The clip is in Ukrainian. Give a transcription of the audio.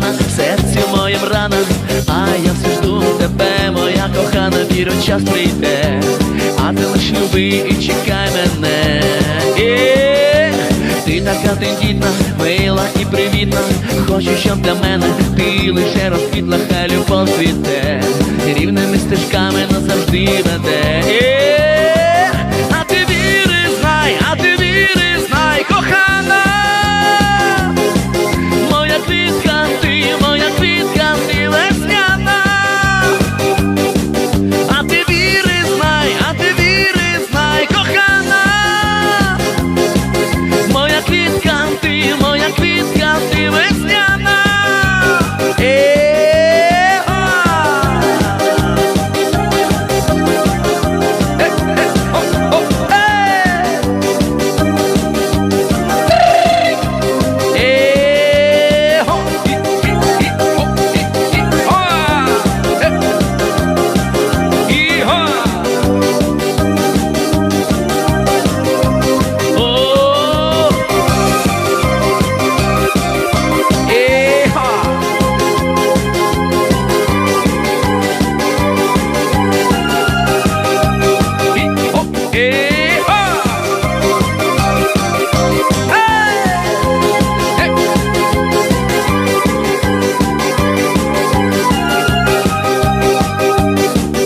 В серці моєм рана, а я все жду тебе, моя кохана, вірю, час прийде, а ти лиш люби і чекай мене. Ех, ти така тендітна, мила і привітна. Хочу, щоб для мене ти лише розквітла, хай любов цвіте, рівними стежками назавжди веде.